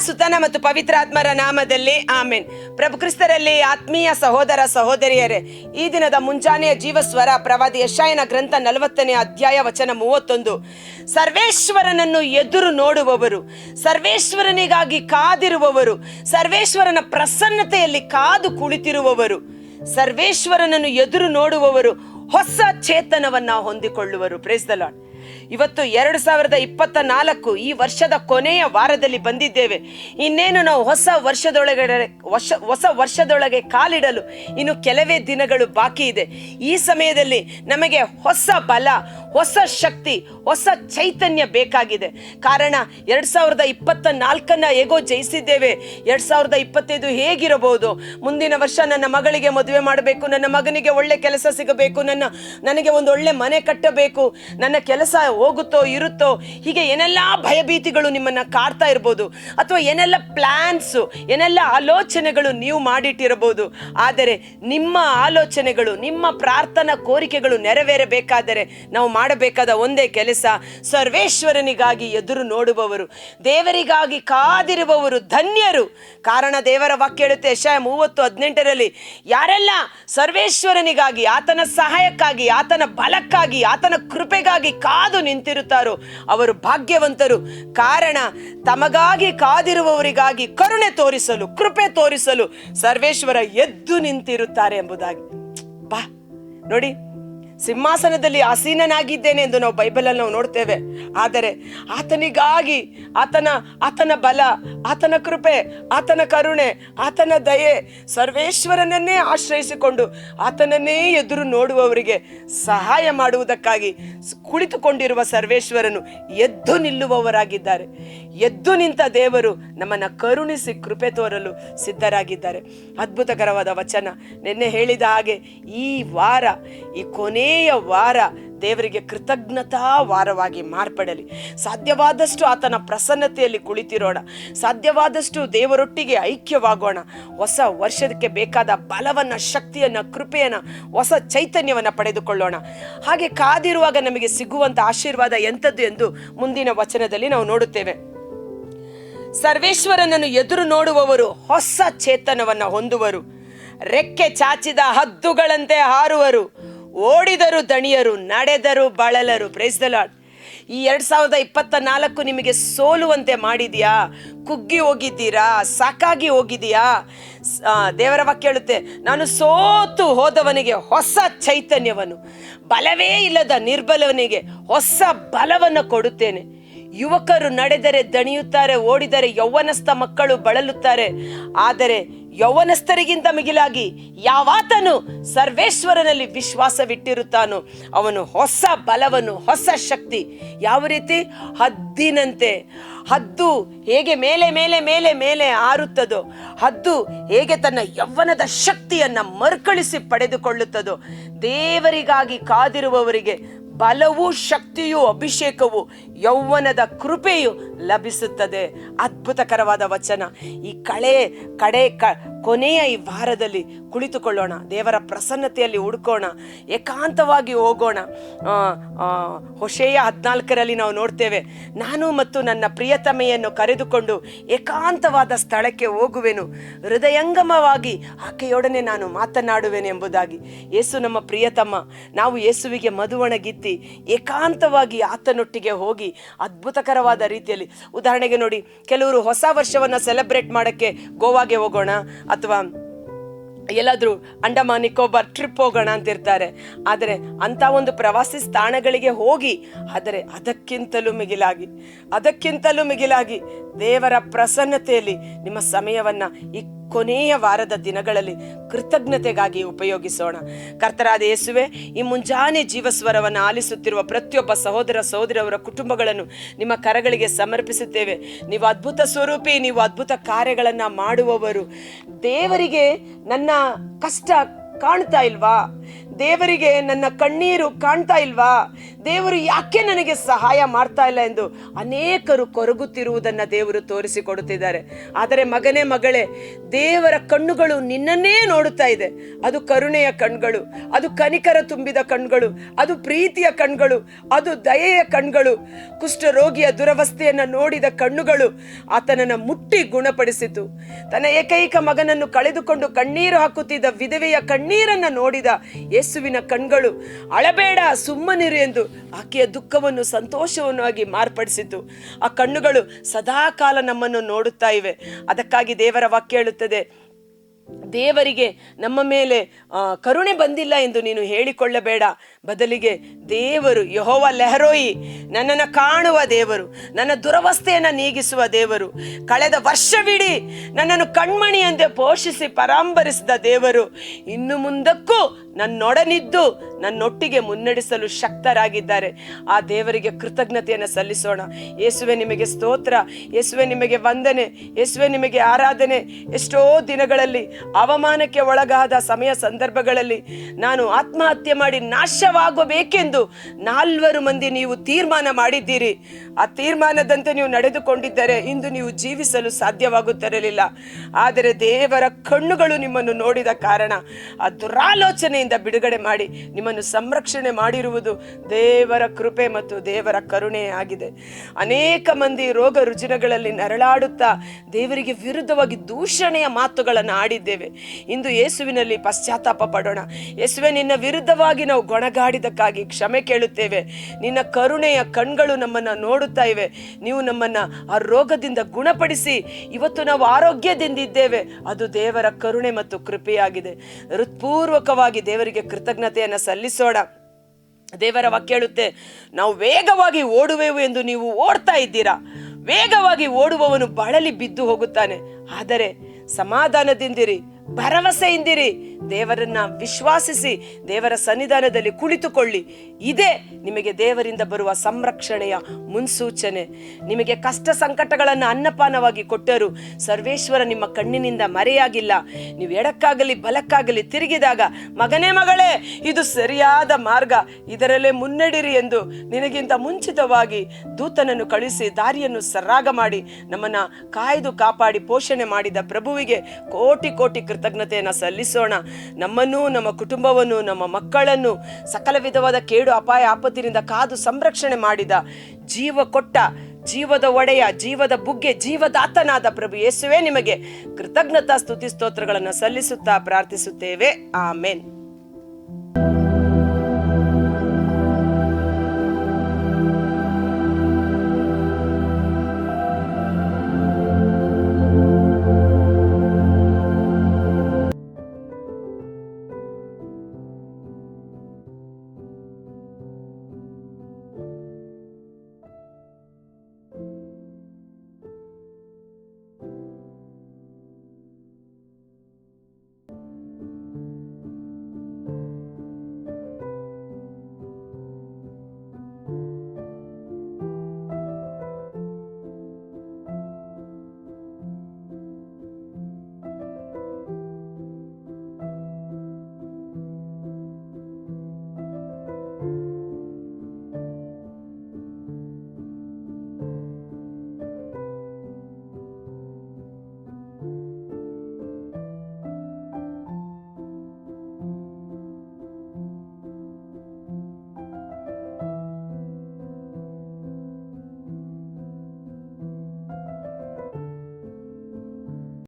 ಸುತನ ಮತ್ತು ಪವಿತ್ರಾತ್ಮರ ನಾಮದಲ್ಲಿ ಆಮೇನ್. ಪ್ರಭು ಕ್ರಿಸ್ತರಲ್ಲಿ ಆತ್ಮೀಯ ಸಹೋದರ ಸಹೋದರಿಯರೇ, ಈ ದಿನದ ಮುಂಜಾನೆಯ ಜೀವಸ್ವರ ಪ್ರವಾದಿ ಯಶಾಯನ ಗ್ರಂಥ ನಲವತ್ತನೇ ಅಧ್ಯಾಯ ವಚನ ಮೂವತ್ತೊಂದು. ಸರ್ವೇಶ್ವರನನ್ನು ಎದುರು ನೋಡುವವರು, ಸರ್ವೇಶ್ವರನಿಗಾಗಿ ಕಾದಿರುವವರು, ಸರ್ವೇಶ್ವರನ ಪ್ರಸನ್ನತೆಯಲ್ಲಿ ಕಾದು ಕುಳಿತಿರುವವರು, ಸರ್ವೇಶ್ವರನನ್ನು ಎದುರು ನೋಡುವವರು, ಹೊಸ ಚೇತನವನ್ನ ಹೊಂದಿಕೊಳ್ಳುವರು. ಪ್ರೇಸ್ ದ ಲಾರ್ಡ್ ಇವತ್ತು ಎರಡು ಸಾವಿರದ ಇಪ್ಪತ್ತ ನಾಲ್ಕು ಈ ವರ್ಷದ ಕೊನೆಯ ವಾರದಲ್ಲಿ ಬಂದಿದ್ದೇವೆ. ಇನ್ನೇನು ನಾವು ಹೊಸ ವರ್ಷದೊಳಗಡೆ, ವರ್ಷ, ಹೊಸ ವರ್ಷದೊಳಗೆ ಕಾಲಿಡಲು ಇನ್ನು ಕೆಲವೇ ದಿನಗಳು ಬಾಕಿ ಇದೆ. ಈ ಸಮಯದಲ್ಲಿ ನಮಗೆ ಹೊಸ ಬಲ, ಹೊಸ ಶಕ್ತಿ, ಹೊಸ ಚೈತನ್ಯ ಬೇಕಾಗಿದೆ. ಕಾರಣ ಎರಡು ಸಾವಿರದ ಇಪ್ಪತ್ತ ನಾಲ್ಕನ್ನ ಹೇಗೋ ಜಯಿಸಿದ್ದೇವೆ. ಎರಡು ಸಾವಿರದ ಇಪ್ಪತ್ತೈದು ಹೇಗಿರಬಹುದು? ಮುಂದಿನ ವರ್ಷ ನನ್ನ ಮಗಳಿಗೆ ಮದುವೆ ಮಾಡಬೇಕು, ನನ್ನ ಮಗನಿಗೆ ಒಳ್ಳೆ ಕೆಲಸ ಸಿಗಬೇಕು, ನನ್ನ, ನನಗೆ ಒಂದು ಒಳ್ಳೆ ಮನೆ ಕಟ್ಟಬೇಕು, ನನ್ನ ಕೆಲಸ ಹೋಗುತ್ತೋ, ಇರುತ್ತೋ, ಹೀಗೆ ಏನೆಲ್ಲ ಭಯಭೀತಿಗಳು ನಿಮ್ಮನ್ನು ಕಾಡ್ತಾ ಇರ್ಬೋದು ಅಥವಾ ಏನೆಲ್ಲ ಪ್ಲ್ಯಾನ್ಸು ಏನೆಲ್ಲ ಆಲೋಚನೆಗಳು ನೀವು ಮಾಡಿಟ್ಟಿರಬಹುದು. ಆದರೆ ನಿಮ್ಮ ಆಲೋಚನೆಗಳು, ನಿಮ್ಮ ಪ್ರಾರ್ಥನಾ ಕೋರಿಕೆಗಳು ನೆರವೇರಬೇಕಾದರೆ ನಾವು ಮಾಡಬೇಕಾದ ಒಂದೇ ಕೆಲಸ, ಸರ್ವೇಶ್ವರನಿಗಾಗಿ ಎದುರು ನೋಡುವವರು, ದೇವರಿಗಾಗಿ ಕಾದಿರುವವರು ಧನ್ಯರು. ಕಾರಣ ದೇವರ ವಾಕ್ಯ ಹೇಳುತ್ತೆ, ಯಶಾಯ ಮೂವತ್ತು ಹದಿನೆಂಟರಲ್ಲಿ, ಯಾರೆಲ್ಲ ಸರ್ವೇಶ್ವರನಿಗಾಗಿ, ಆತನ ಸಹಾಯಕ್ಕಾಗಿ, ಆತನ ಬಲಕ್ಕಾಗಿ, ಆತನ ಕೃಪೆಗಾಗಿ ಕಾದು ನಿಂತಿರುತ್ತಾರೋ? ಅವರು ಭಾಗ್ಯವಂತರು. ಕಾರಣ, ತಮಗಾಗಿ ಕಾದಿರುವವರಿಗಾಗಿ ಕರುಣೆ ತೋರಿಸಲು, ಕೃಪೆ ತೋರಿಸಲು ಸರ್ವೇಶ್ವರ ಎದ್ದು ನಿಂತಿರುತ್ತಾರೆ ಎಂಬುದಾಗಿ. ಬಾ, ನೋಡಿ. ಸಿಂಹಾಸನದಲ್ಲಿ ಆಸೀನನಾಗಿದ್ದೇನೆ ಎಂದು ನಾವು ಬೈಬಲಲ್ಲಿ ನಾವು ನೋಡ್ತೇವೆ. ಆದರೆ ಆತನಿಗಾಗಿ ಆತನ ಆತನ ಬಲ, ಆತನ ಕೃಪೆ, ಆತನ ಕರುಣೆ, ಆತನ ದಯೆ ಸರ್ವೇಶ್ವರನನ್ನೇ ಆಶ್ರಯಿಸಿಕೊಂಡು ಆತನನ್ನೇ ಎದುರು ನೋಡುವವರಿಗೆ ಸಹಾಯ ಮಾಡುವುದಕ್ಕಾಗಿ ಕುಳಿತುಕೊಂಡಿರುವ ಸರ್ವೇಶ್ವರನು ಎದ್ದು ನಿಲ್ಲುವವರಾಗಿದ್ದಾರೆ. ಎದ್ದು ನಿಂತ ದೇವರು ನಮ್ಮನ್ನ ಕರುಣಿಸಿ ಕೃಪೆ ತೋರಲು ಸಿದ್ಧರಾಗಿದ್ದಾರೆ. ಅದ್ಭುತಕರವಾದ ವಚನ. ನಿನ್ನೆ ಹೇಳಿದ ಹಾಗೆ ಈ ವಾರ, ಈ ಕೊನೆಯ ವಾರ ದೇವರಿಗೆ ಕೃತಜ್ಞತಾ ವಾರವಾಗಿ ಮಾರ್ಪಡಲಿ. ಸಾಧ್ಯವಾದಷ್ಟು ಆತನ ಪ್ರಸನ್ನತೆಯಲ್ಲಿ ಕುಳಿತಿರೋಣ. ಸಾಧ್ಯವಾದಷ್ಟು ದೇವರೊಟ್ಟಿಗೆ ಐಕ್ಯವಾಗೋಣ. ಹೊಸ ವರ್ಷಕ್ಕೆ ಬೇಕಾದ ಬಲವನ್ನು, ಶಕ್ತಿಯನ್ನು, ಕೃಪೆಯನ್ನ, ಹೊಸ ಚೈತನ್ಯವನ್ನು ಪಡೆದುಕೊಳ್ಳೋಣ. ಹಾಗೆ ಕಾದಿರುವಾಗ ನಮಗೆ ಸಿಗುವಂಥ ಆಶೀರ್ವಾದ ಎಂಥದ್ದು ಎಂದು ಮುಂದಿನ ವಚನದಲ್ಲಿ ನಾವು ನೋಡುತ್ತೇವೆ. ಸರ್ವೇಶ್ವರನನ್ನು ಎದುರು ನೋಡುವವರು ಹೊಸ ಚೇತನವನ್ನು ಹೊಂದುವರು. ರೆಕ್ಕೆ ಚಾಚಿದ ಹದ್ದುಗಳಂತೆ ಹಾರುವರು. ಓಡಿದರು ದಣಿಯರು, ನಡೆದರು ಬಳಲರು. ಲಾರ್ಡ್ ಈ ಎರಡ್ ಸಾವಿರದ ಇಪ್ಪತ್ತ ನಾಲ್ಕು ನಿಮಗೆ ಸೋಲುವಂತೆ ಮಾಡಿದ್ಯಾ? ಕುಗ್ಗಿ ಹೋಗಿದ್ದೀರಾ? ಸಾಕಾಗಿ ಹೋಗಿದೆಯಾ ದೇವರ ವಾಕ್ಯ ಹೇಳುತ್ತೆ, ನಾನು ಸೋತು ಹೋದವನಿಗೆ ಹೊಸ ಚೈತನ್ಯವನ್ನು ಬಲವೇ ಇಲ್ಲದ ನಿರ್ಬಲವನಿಗೆ ಹೊಸ ಬಲವನ್ನು ಕೊಡುತ್ತೇನೆ. ಯುವಕರು ನಡೆದರೆ ದಣಿಯುತ್ತಾರೆ, ಓಡಿದರೆ ಯೌವನಸ್ಥ ಮಕ್ಕಳು ಬಳಲುತ್ತಾರೆ. ಆದರೆ ಯೌವನಸ್ಥರಿಗಿಂತ ಮಿಗಿಲಾಗಿ ಯಾವಾತನು ಸರ್ವೇಶ್ವರನಲ್ಲಿ ವಿಶ್ವಾಸವಿಟ್ಟಿರುತ್ತಾನೋ, ಅವನು ಹೊಸ ಬಲವನ್ನು, ಹೊಸ ಶಕ್ತಿ. ಯಾವ ರೀತಿ? ಹದ್ದಿನಂತೆ. ಹದ್ದು ಹೇಗೆ ಮೇಲೆ ಮೇಲೆ ಮೇಲೆ ಮೇಲೆ ಆರುತ್ತದೋ, ಹದ್ದು ಹೇಗೆ ತನ್ನ ಯೌವನದ ಶಕ್ತಿಯನ್ನು ಮರುಕಳಿಸಿ ಪಡೆದುಕೊಳ್ಳುತ್ತದೋ, ದೇವರಿಗಾಗಿ ಕಾದಿರುವವರಿಗೆ ಬಲವೂ ಶಕ್ತಿಯೂ ಅಭಿಷೇಕವು ಯೌವನದ ಕೃಪೆಯು ಲಭಿಸುತ್ತದೆ. ಅದ್ಭುತಕರವಾದ ವಚನ. ಈ ಕಳೆ, ಕಡೆ, ಕ, ಕೊನೆಯ ಈ ವಾರದಲ್ಲಿ ಕುಳಿತುಕೊಳ್ಳೋಣ. ದೇವರ ಪ್ರಸನ್ನತೆಯಲ್ಲಿ ಹುಡ್ಕೋಣ. ಏಕಾಂತವಾಗಿ ಹೋಗೋಣ. ಹೊಷೆಯ ಹದಿನಾಲ್ಕರಲ್ಲಿ ನಾವು ನೋಡ್ತೇವೆ, ನಾನು ಮತ್ತು ನನ್ನ ಪ್ರಿಯತಮೆಯನ್ನು ಕರೆದುಕೊಂಡು ಏಕಾಂತವಾದ ಸ್ಥಳಕ್ಕೆ ಹೋಗುವೆನು. ಹೃದಯಂಗಮವಾಗಿ ಆಕೆಯೊಡನೆ ನಾನು ಮಾತನಾಡುವೆನು ಎಂಬುದಾಗಿ ಯೇಸು ನಮ್ಮ ಪ್ರಿಯತಮ, ನಾವು ಯೇಸುವಿಗೆ ಮಧುವಣಗಿತ್ತಿ ಏಕಾಂತವಾಗಿ ಆತನೊಟ್ಟಿಗೆ ಹೋಗಿ ಅದ್ಭುತಕರವಾದ ರೀತಿಯಲ್ಲಿ ಉದಾಹರಣೆಗೆ ನೋಡಿ, ಕೆಲವರು ಹೊಸ ವರ್ಷವನ್ನು ಸೆಲೆಬ್ರೇಟ್ ಮಾಡೋಕ್ಕೆ ಗೋವಾಗೆ ಹೋಗೋಣ ಅಥವಾ ಎಲ್ಲಾದರೂ ಅಂಡಮಾನ್, ನಿಕೋಬಾರ್ ಟ್ರಿಪ್ ಹೋಗೋಣ ಅಂತಿರ್ತಾರೆ. ಆದರೆ ಅಂಥ ಒಂದು ಪ್ರವಾಸಿ ಸ್ಥಾನಗಳಿಗೆ ಹೋಗಿ, ಆದರೆ ಅದಕ್ಕಿಂತಲೂ ಮಿಗಿಲಾಗಿ ಅದಕ್ಕಿಂತಲೂ ಮಿಗಿಲಾಗಿ ದೇವರ ಪ್ರಸನ್ನತೆಯಲ್ಲಿ ನಿಮ್ಮ ಸಮಯವನ್ನು ಈ ಕೊನೆಯ ವಾರದ ದಿನಗಳಲ್ಲಿ ಕೃತಜ್ಞತೆಗಾಗಿ ಉಪಯೋಗಿಸೋಣ. ಕರ್ತರಾದ ಯೇಸುವೆ, ಈ ಮುಂಜಾನೆ ಜೀವಸ್ವರವನ್ನು ಆಲಿಸುತ್ತಿರುವ ಪ್ರತಿಯೊಬ್ಬ ಸಹೋದರ ಸಹೋದರಿಯವರ ಕುಟುಂಬಗಳನ್ನು ನಿಮ್ಮ ಕರಗಳಿಗೆ ಸಮರ್ಪಿಸುತ್ತೇವೆ. ನೀವು ಅದ್ಭುತ ಸ್ವರೂಪಿ, ನೀವು ಅದ್ಭುತ ಕಾರ್ಯಗಳನ್ನು ಮಾಡುವವರು. ದೇವರಿಗೆ ನನ್ನ ಕಷ್ಟ ಕಾಣ್ತಾ ಇಲ್ವಾ? ದೇವರಿಗೆ ನನ್ನ ಕಣ್ಣೀರು ಕಾಣ್ತಾ ಇಲ್ವಾ? ದೇವರು ಯಾಕೆ ನನಗೆ ಸಹಾಯ ಮಾಡ್ತಾ ಇಲ್ಲ ಎಂದು ಅನೇಕರು ಕೊರಗುತ್ತಿರುವುದನ್ನು ದೇವರು ತೋರಿಸಿಕೊಡುತ್ತಿದ್ದಾರೆ. ಆದರೆ ಮಗನೇ ಮಗಳೇ, ದೇವರ ಕಣ್ಣುಗಳು ನಿನ್ನನ್ನೇ ನೋಡುತ್ತಾ ಇದೆ. ಅದು ಕರುಣೆಯ ಕಣ್ಗಳು, ಅದು ಕನಿಕರ ತುಂಬಿದ ಕಣ್ಗಳು, ಅದು ಪ್ರೀತಿಯ ಕಣ್ಗಳು, ಅದು ದಯೆಯ ಕಣ್ಗಳು. ಕುಷ್ಠರೋಗಿಯ ದುರವಸ್ಥೆಯನ್ನು ನೋಡಿದ ಕಣ್ಣುಗಳು ಆತನನ್ನು ಮುಟ್ಟಿ ಗುಣಪಡಿಸಿತು. ತನ್ನ ಏಕೈಕ ಮಗನನ್ನು ಕಳೆದುಕೊಂಡು ಕಣ್ಣೀರು ಹಾಕುತ್ತಿದ್ದ ವಿಧವೆಯ ಕಣ್ಣೀರನ್ನು ನೋಡಿದ ಯೇಸುವಿನ ಕಣ್ಗಳು ಅಳಬೇಡ, ಸುಮ್ಮನಿರು ಎಂದು ಆಕೆಯ ದುಃಖವನ್ನು ಸಂತೋಷವನ್ನು ಆಗಿ ಮಾರ್ಪಡಿಸಿತು. ಆ ಕಣ್ಣುಗಳು ಸದಾಕಾಲ ನಮ್ಮನ್ನು ನೋಡುತ್ತಾ ಇವೆ. ಅದಕ್ಕಾಗಿ ದೇವರ ವಾಕ್ಯ ಹೇಳುತ್ತದೆ ದೇವರಿಗೆ ನಮ್ಮ ಮೇಲೆ ಕರುಣೆ ಬಂದಿಲ್ಲ ಎಂದು ನೀನು ಹೇಳಿಕೊಳ್ಳಬೇಡ. ಬದಲಿಗೆ ದೇವರು ಯಹೋವ ಲೆಹರೋಯಿ, ನನ್ನನ್ನು ಕಾಣುವ ದೇವರು, ನನ್ನ ದುರವಸ್ಥೆಯನ್ನು ನೀಗಿಸುವ ದೇವರು, ಕಳೆದ ವರ್ಷವಿಡೀ ನನ್ನನ್ನು ಕಣ್ಮಣಿಯಂತೆ ಪೋಷಿಸಿ ಪರಾಂಬರಿಸಿದ ದೇವರು, ಇನ್ನು ಮುಂದಕ್ಕೂ ನನ್ನೊಡನಿದ್ದು ನನ್ನೊಟ್ಟಿಗೆ ಮುನ್ನಡೆಸಲು ಶಕ್ತರಾಗಿದ್ದಾರೆ. ಆ ದೇವರಿಗೆ ಕೃತಜ್ಞತೆಯನ್ನು ಸಲ್ಲಿಸೋಣ. ಯೇಸುವೆ ನಿಮಗೆ ಸ್ತೋತ್ರ, ಯೇಸುವೆ ನಿಮಗೆ ವಂದನೆ, ಯೇಸುವೆ ನಿಮಗೆ ಆರಾಧನೆ, ಎಷ್ಟೋ ದಿನಗಳಲ್ಲಿ ಅವಮಾನಕ್ಕೆ ಒಳಗಾದ ಸಮಯ ಸಂದರ್ಭಗಳಲ್ಲಿ ನಾನು ಆತ್ಮಹತ್ಯೆ ಮಾಡಿ ನಾಶವಾಗಬೇಕೆಂದು ನಾಲ್ವರು ಮಂದಿ ನೀವು ತೀರ್ಮಾನ ಮಾಡಿದ್ದೀರಿ. ಆ ತೀರ್ಮಾನದಂತೆ ನೀವು ನಡೆದುಕೊಂಡಿದ್ದರೆ ಇಂದು ನೀವು ಜೀವಿಸಲು ಸಾಧ್ಯವಾಗುತ್ತಿರಲಿಲ್ಲ. ಆದರೆ ದೇವರ ಕಣ್ಣುಗಳು ನಿಮ್ಮನ್ನು ನೋಡಿದ ಕಾರಣ, ಆ ದುರಾಲೋಚನೆಯಿಂದ ಬಿಡುಗಡೆ ಮಾಡಿ ನಿಮ್ಮನ್ನು ಸಂರಕ್ಷಣೆ ಮಾಡಿರುವುದು ದೇವರ ಕೃಪೆ ಮತ್ತು ದೇವರ ಕರುಣೆ ಆಗಿದೆ. ಅನೇಕ ಮಂದಿ ರೋಗ ರುಜಿನಗಳಲ್ಲಿ ನರಳಾಡುತ್ತಾ ದೇವರಿಗೆ ವಿರುದ್ಧವಾಗಿ ದೂಷಣೆಯ ಮಾತುಗಳನ್ನು ಆಡಿದ್ದೇವೆ. ಇಂದು ಯೇಸುವಿನಲ್ಲಿ ಪಶ್ಚಾತ್ತಾಪ ಪಡೋಣ. ಯೇಸುವೆ, ನಿನ್ನ ವಿರುದ್ಧವಾಗಿ ನಾವು ಗೊಣಗಾಡಿದಕ್ಕಾಗಿ ಕ್ಷಮೆ ಕೇಳುತ್ತೇವೆ. ನಿನ್ನ ಕರುಣೆಯ ಕಣ್ಗಳು ನಮ್ಮನ್ನು ನೋಡುತ್ತಾ ಇವೆ. ನೀವು ನಮ್ಮನ್ನು ಆ ರೋಗದಿಂದ ಗುಣಪಡಿಸಿ, ಇವತ್ತು ನಾವು ಆರೋಗ್ಯದಿಂದ ಇದ್ದೇವೆ. ಅದು ದೇವರ ಕರುಣೆ ಮತ್ತು ಕೃಪೆಯಾಗಿದೆ. ಹೃತ್ಪೂರ್ವಕವಾಗಿ ದೇವರಿಗೆ ಕೃತಜ್ಞತೆಯನ್ನು ಸಲ್ಲಿಸೋಣ. ದೇವರ ವಾಕ್ಯ ಹೇಳುತ್ತೆ, ನಾವು ವೇಗವಾಗಿ ಓಡುವೆವು ಎಂದು ನೀವು ಓಡ್ತಾ ಇದ್ದೀರಾ? ವೇಗವಾಗಿ ಓಡುವವನು ಬಳಲಿ ಬಿದ್ದು ಹೋಗುತ್ತಾನೆ. ಆದರೆ ಸಮಾಧಾನದಿಂದಿರಿ. ಭರವಸೆಯಿಂದಿರಿ. ದೇವರನ್ನ ವಿಶ್ವಾಸಿಸಿ, ದೇವರ ಸನ್ನಿಧಾನದಲ್ಲಿ ಕುಳಿತುಕೊಳ್ಳಿ. ಇದೇ ನಿಮಗೆ ದೇವರಿಂದ ಬರುವ ಸಂರಕ್ಷಣೆಯ ಮುನ್ಸೂಚನೆ. ನಿಮಗೆ ಕಷ್ಟ ಸಂಕಟಗಳನ್ನು ಅನ್ನಪಾನವಾಗಿ ಕೊಟ್ಟರು. ಸರ್ವೇಶ್ವರ ನಿಮ್ಮ ಕಣ್ಣಿನಿಂದ ಮರೆಯಾಗಿಲ್ಲ. ನೀವು ಎಡಕ್ಕಾಗಲಿ, ಬಲಕ್ಕಾಗಲಿ ತಿರುಗಿದಾಗ, ಮಗನೇ ಮಗಳೇ, ಇದು ಸರಿಯಾದ ಮಾರ್ಗ. ಇದರಲ್ಲೇ ಮುನ್ನಡಿರಿ ಎಂದು ನಿನಗಿಂತ ಮುಂಚಿತವಾಗಿ ದೂತನನ್ನು ಕಳಿಸಿ ದಾರಿಯನ್ನು ಸರಾಗ ಮಾಡಿ, ನಮ್ಮನ್ನ ಕಾಯ್ದು ಕಾಪಾಡಿ ಪೋಷಣೆ ಮಾಡಿದ ಪ್ರಭುವಿಗೆ ಕೋಟಿ ಕೋಟಿ ಕೃತಜ್ಞತೆಯನ್ನು ಸಲ್ಲಿಸೋಣ. ನಮ್ಮನ್ನು, ನಮ್ಮ ಕುಟುಂಬವನ್ನು, ನಮ್ಮ ಮಕ್ಕಳನ್ನು ಸಕಲ ವಿಧವಾದ ಕೇಡು ಅಪಾಯ ಆಪತ್ತಿನಿಂದ ಕಾದು ಸಂರಕ್ಷಣೆ ಮಾಡಿದ ಜೀವ ಕೊಟ್ಟ, ಜೀವದ ಒಡೆಯ, ಜೀವದ ಬುಗ್ಗೆ, ಜೀವದಾತನಾದ ಪ್ರಭು ಯೇಸುವೆ ನಿಮಗೆ ಕೃತಜ್ಞತಾ ಸ್ತುತಿ ಸ್ತೋತ್ರಗಳನ್ನು ಸಲ್ಲಿಸುತ್ತಾ ಪ್ರಾರ್ಥಿಸುತ್ತೇವೆ. ಆಮೇನ್.